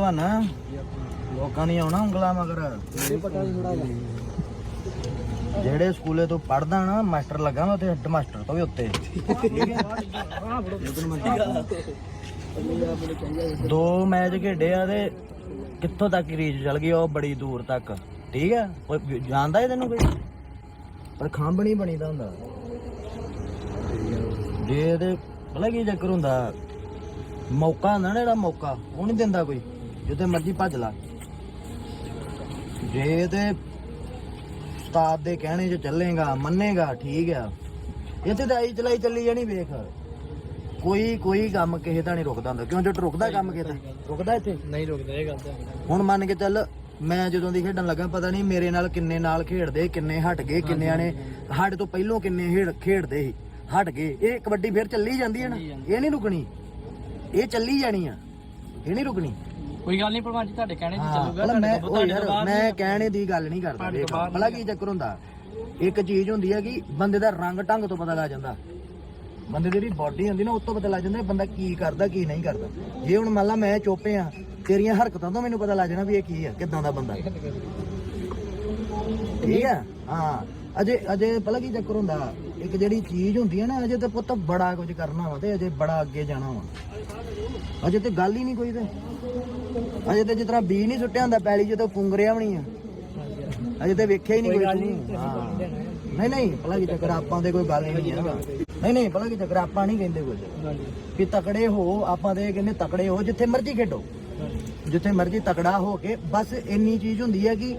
ਨਾ ਲੋਕਾਂ ਨਹੀਂ ਆਉਣਾ ਉਂਗਲਾ ਮਗਰ। ਜਿਹੜੇ ਸਕੂਲੇ ਤੋਂ ਪੜਦਾ ਨਾ, ਮਾਸਟਰ ਲੱਗਾ ਮੈਂ ਤੇ ਹੈੱਡ ਮਾਸਟਰ ਤੋਂ ਵੀ ਉੱਤੇ। ਦੋ ਮੈਚ ਖੇਡੇ ਆ ਤੇ ਕਿੱਥੋਂ ਤੱਕ ਰੀਚ ਚੱਲ ਗਈ ਉਹ ਬੜੀ ਦੂਰ ਤੱਕ। ਠੀਕ ਆ? ਕੋਈ ਜਾਣਦਾ ਇਹ ਤੈਨੂੰ ਕੋਈ? ਪਰ ਖੰਭ ਨਹੀਂ ਬਣੀਦਾ ਹੁੰਦਾ। ਜੇ ਇਹਦੇ, ਪਤਾ ਕੀ ਚੱਕਰ ਹੁੰਦਾ? ਮੌਕਾ ਹੁੰਦਾ ਨਾ ਜਿਹੜਾ ਮੌਕਾ, ਉਹ ਨਹੀਂ ਦਿੰਦਾ ਕੋਈ। ਜਿੱਥੇ ਮਰਜ਼ੀ ਭੱਜ ਲਾ। ਜੇ ਤੇ ਉਸਤਾਦ ਦੇ ਕਹਿਣੇ 'ਚ ਚੱਲੇਗਾ ਮੰਨੇਗਾ ਠੀਕ ਆ। ਇੱਥੇ ਤਾਂ ਆਈ ਚਲਾਈ ਚੱਲੀ ਜਾਣੀ ਵੇਖ। ਕੋਈ ਕੋਈ ਕੰਮ ਕਿਸੇ ਦਾ ਨਹੀਂ ਰੁਕਦਾ ਹੁੰਦਾ। ਕਿਉਂ? ਜੇ ਰੁਕਦਾ ਕੰਮ ਕਿਸੇ ਦਾ ਰੁਕਦਾ ਇੱਥੇ? ਨਹੀਂ ਰੁਕਦਾ ਇਹ ਗੱਲ ਤਾਂ ਹੁਣ ਮੰਨ ਕੇ ਚੱਲ ਮੈਂ ਜਦੋਂ ਦੀ ਖੇਡਣ ਲੱਗਾ ਪਤਾ ਨਹੀਂ ਮੇਰੇ ਨਾਲ ਕਿੰਨੇ ਨਾਲ ਖੇਡਦੇ ਕਿੰਨੇ ਹਟ ਗਏ ਕਿੰਨਿਆਂ ਨੇ ਸਾਡੇ ਤੋਂ ਪਹਿਲੋਂ ਕਿੰਨੇ ਖੇਡ ਖੇਡਦੇ ਸੀ ਹਟ ਗਏ। ਇਹ ਕਬੱਡੀ ਫਿਰ ਚੱਲੀ ਜਾਂਦੀ ਹੈ ਨਾ। ਇਹ ਨਹੀਂ ਰੁਕਣੀ। ਇਹ ਚੱਲੀ ਜਾਣੀ ਆ। ਇਹ ਨਹੀਂ ਰੁਕਣੀ। ਕੋਈ ਗੱਲ ਨਹੀਂ ਪ੍ਰਮਾਨ ਜੀ ਤੁਹਾਡੇ ਕਹਿਣੇ ਤੇ ਹਾਂ ਚੱਲੂਗਾ ਮੈਂ ਉਹ ਯਾਰ ਮੈਂ ਕਹਿਣੇ ਦੀ ਗੱਲ ਨਹੀਂ ਕਰਦਾ ਭਲਾ ਕੀ ਚੱਕਰ ਹੁੰਦਾ? ਇੱਕ ਚੀਜ਼ ਹੁੰਦੀ ਹੈ ਕਿ ਬੰਦੇ ਦਾ ਰੰਗ ਢੰਗ ਤੋਂ ਪਤਾ ਲੱਗ ਜਾਂਦਾ। ਬੰਦੇ ਦੀ ਜਿਹੜੀ ਬਾਡੀ ਹੁੰਦੀ ਨਾ ਉਸ ਤੋਂ ਪਤਾ ਲੱਗ ਜਾਂਦਾ ਬੰਦਾ ਕੀ ਕਰਦਾ ਕੀ ਨਹੀਂ ਕਰਦਾ। ਜੇ ਹੁਣ ਮੰਨ ਲਾ ਮੈਂ ਚੋਪੇ ਆ ਤੇਰੀਆਂ ਹਰਕਤਾਂ ਤੋਂ ਮੈਨੂੰ ਪਤਾ ਲੱਗ ਜਾਣਾ ਵੀ ਇਹ ਕੀ ਆ ਕਿਦਾਂ ਦਾ ਬੰਦਾ। ਠੀਕ ਆ? ਹਾਂ ਅਜੇ ਅਜੇ ਭਲਾ ਕੀ ਚੱਕਰ ਹੁੰਦਾ? ਇੱਕ ਜਿਹੜੀ ਚੀਜ਼ ਹੁੰਦੀ ਹੈ ਨਾ ਅਜੇ ਤੇ ਪੁੱਤ ਬੜਾ ਕੁਝ ਕਰਨਾ ਵਾ ਤੇ ਅਜੇ ਬੜਾ ਅੱਗੇ ਜਾਣਾ ਵਾ। ਅਜੇ ਤੇ ਗੱਲ ਹੀ ਨਹੀਂ ਕੋਈ ਤੇ। ਅਜੇ ਤੇ ਜਿਸ ਤਰ੍ਹਾਂ ਬੀ ਨਹੀਂ ਸੁੱਟਿਆ ਹੁੰਦਾ ਪੈਲੀ ਜਦੋਂ ਪੁੰਗਰਿਆ ਵੀ ਨਹੀਂ ਆ। ਅਜੇ ਤੇ ਵੇਖਿਆ ਹੀ ਨਹੀਂ ਕੋਈ ਤੂੰ। ਨਹੀਂ ਨਹੀਂ ਭਲਾ ਕੀ ਚੱਕਰ ਆਪਾਂ ਦੇ ਕੋਈ ਗੱਲ ਨਹੀਂ ਹੈ ਨਹੀਂ ਨਹੀਂ ਭਲਾ ਕੀ ਚੱਕਰ ਆਪਾਂ ਨਹੀਂ ਕਹਿੰਦੇ ਕੁਝ ਕਿ ਤਕੜੇ ਹੋ ਆਪਾਂ ਦੇ ਕਹਿੰਦੇ ਤਕੜੇ ਹੋ ਜਿੱਥੇ ਮਰਜ਼ੀ ਖੇਡੋ। ਜਿੱਥੇ ਮਰਜ਼ੀ ਤਕੜਾ ਹੋ ਕੇ ਬਸ ਇੰਨੀ ਚੀਜ਼ ਹੁੰਦੀ ਹੈ ਕਿ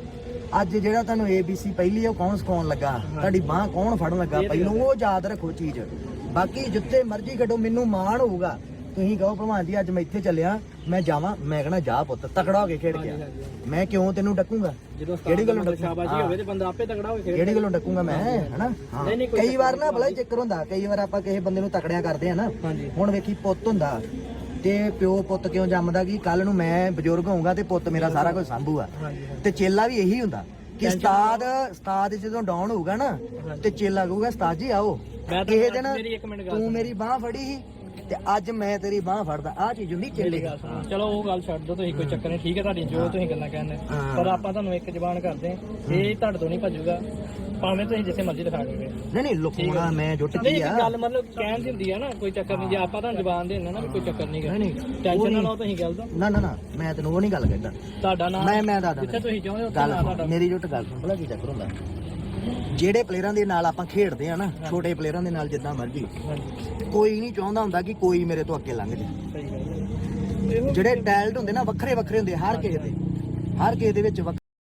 ਅੱਜ ਜਿਹੜਾ ਤੁਹਾਨੂੰ ABC ਪਹਿਲੀ ਉਹ ਕੌਣ ਸਿਖਾਉਣ ਲੱਗਾ? ਤੁਹਾਡੀ ਬਾਹ ਕੌਣ ਫੜਨ ਲੱਗਾ? ਪਹਿਲੋਂ ਉਹ ਯਾਦ ਰੱਖੋ ਚੀਜ਼। ਬਾਕੀ ਜਿੱਥੇ ਮਰਜ਼ੀ ਖੇਡੋ ਮੈਨੂੰ ਮਾਣ ਹੋਊਗਾ। ਤੁਸੀਂ ਕਹੋ ਭਲਵਾਨ ਜੀ ਅੱਜ ਮੈਂ ਇੱਥੇ ਚੱਲਿਆ ਮੈਂ ਜਾਵਾਂ ਮੈਂ ਕਹਣਾ ਜਾ ਪੁੱਤ ਤਕੜਾ ਹੋ ਕੇ ਖੇਡ ਗਿਆ ਮੈਂ ਕਿਉਂ ਤੈਨੂੰ ਡੱਕੂਗਾ? ਕਿਹੜੀ ਗੱਲੋਂ? ਸ਼ਾਬਾਸ਼ੀ ਹੋਵੇ ਤੇ ਬੰਦਾ ਆਪੇ ਤਗੜਾ ਹੋਵੇ ਕਿਹੜੀ ਗੱਲੋਂ ਡੱਕੂਗਾ ਮੈਂ ਹਨਾ? ਹਾਂ। ਕੋਈ ਵਾਰ ਨਾ ਭਲਾ ਹੀ ਚੱਕਰ ਹੁੰਦਾ ਕਈ ਵਾਰ ਆਪਾਂ ਕਿਸੇ ਬੰਦੇ ਨੂੰ ਤਕੜਿਆ ਕਰਦੇ ਆ ਨਾ। ਹੁਣ ਵੇਖੀ ਪੁੱਤ ਹੁੰਦਾ ਤੇ ਪਿਓ ਪੁੱਤ ਕਿਉਂ ਜੰਮਦਾ ਕਿ ਕੱਲ ਨੂੰ ਮੈਂ ਬਜ਼ੁਰਗ ਹੋਊਗਾ ਤੇ ਪੁੱਤ ਮੇਰਾ ਸਾਰਾ ਕੁਝ ਸੰਭੂਗਾ। ਤੇ ਚੇਲਾ ਵੀ ਇਹੀ ਹੁੰਦਾ ਕਿ ਉਸਤਾਦ ਉਸਤਾਦ ਜਦੋਂ ਡਾਊਨ ਹੋਊਗਾ ਨਾ ਤੇ ਚੇਲਾ ਕਹੂਗਾ ਉਸਤਾਦ ਜੀ ਆਓ। ਕਿਸੇ ਦਿਨ ਤੂੰ ਮੇਰੀ ਬਾਹ ਫੜੀ ਸੀ ਤੇ ਅੱਜ ਮੈਂ ਤੇਰੀ ਬਾਹ ਫੜਦਾ। ਆਹ ਚੀਜ਼ ਹੁੰਦੀ ਚੇਲੇ। ਚਲੋ ਉਹ ਗੱਲ ਛੱਡ ਦੋ ਤੁਸੀਂ ਕੋਈ ਚੱਕਰ ਨਹੀਂ। ਠੀਕ ਹੈ ਤੁਹਾਡੀ ਜੋ ਤੁਸੀਂ ਗੱਲਾਂ ਕਹਿੰਦੇ। ਪਰ ਆਪਾਂ ਤੁਹਾਨੂੰ ਇੱਕ ਜ਼ਬਾਨ ਕਰਦੇ ਇਹ ਤੁਹਾਡੇ ਤੋਂ ਨਹੀਂ ਭੱਜੂਗਾ। ਭਾਵੇਂ ਤੁਸੀਂ ਜਿੱਥੇ ਮਰਜ਼ੀ ਦਿਖਾ ਕੇ ਨਹੀਂ ਨਹੀਂ ਲੁਕਾਉਣਾ ਮੈਂ ਜੁੱਟ ਨਹੀਂ ਗੱਲ ਮਤਲਬ ਕਹਿਣ ਦੀ ਹੁੰਦੀ ਆ ਨਾ ਕੋਈ ਚੱਕਰ ਨਹੀਂ ਜੇ ਆਪਾਂ ਤੁਹਾਨੂੰ ਜ਼ਬਾਨ ਦੇਣਾ ਨਾ ਵੀ ਕੋਈ ਚੱਕਰ ਨਹੀਂ ਨਹੀਂ ਨਹੀਂ ਟੈਨਸ਼ਨ ਨਾ ਲਓ ਤੁਸੀਂ ਗੱਲ ਦਾ। ਨਾ ਨਾ ਨਾ ਮੈਂ ਤੈਨੂੰ ਉਹ ਨਹੀਂ ਗੱਲ ਕਹਿੰਦਾ। ਤੁਹਾਡਾ ਨਾਮ ਮੈਂ ਮੈਂ ਦੱਸਦਾ ਜਿੱਥੇ ਤੁਸੀਂ ਚਾਹੁੰਦੇ ਹੋ ਉੱਥੇ ਗੱਲ ਨਾਮ ਤੁਹਾਡਾ। ਮੇਰੀ ਜੁੱਟ ਗੱਲ ਸੁਣ ਭਲਾ ਕੀ ਚੱਕਰ ਹੁੰਦਾ। ਜਿਹੜੇ ਪਲੇਅਰਾਂ ਦੇ ਨਾਲ ਆਪਾਂ ਖੇਡਦੇ ਆ ਨਾ ਛੋਟੇ ਪਲੇਅਰਾਂ ਦੇ ਨਾਲ ਜਿੱਦਾਂ ਮਰਜ਼ੀ। ਹਾਂਜੀ। ਕੋਈ ਨਹੀਂ ਚਾਹੁੰਦਾ ਹੁੰਦਾ ਕਿ ਕੋਈ ਮੇਰੇ ਤੋਂ ਅੱਗੇ ਲੰਘ ਜੇ ਸਹੀ ਗੱਲ ਹੈ ਇਹੋ ਜਿਹੜੇ ਟੈਲੈਂਟ ਹੁੰਦੇ ਨਾ ਵੱਖਰੇ ਵੱਖਰੇ ਹੁੰਦੇ ਹਰ ਕਿਸੇ ਦੇ। ਹਰ ਕਿਸੇ ਦੇ ਵਿੱਚ ਵੱਖ-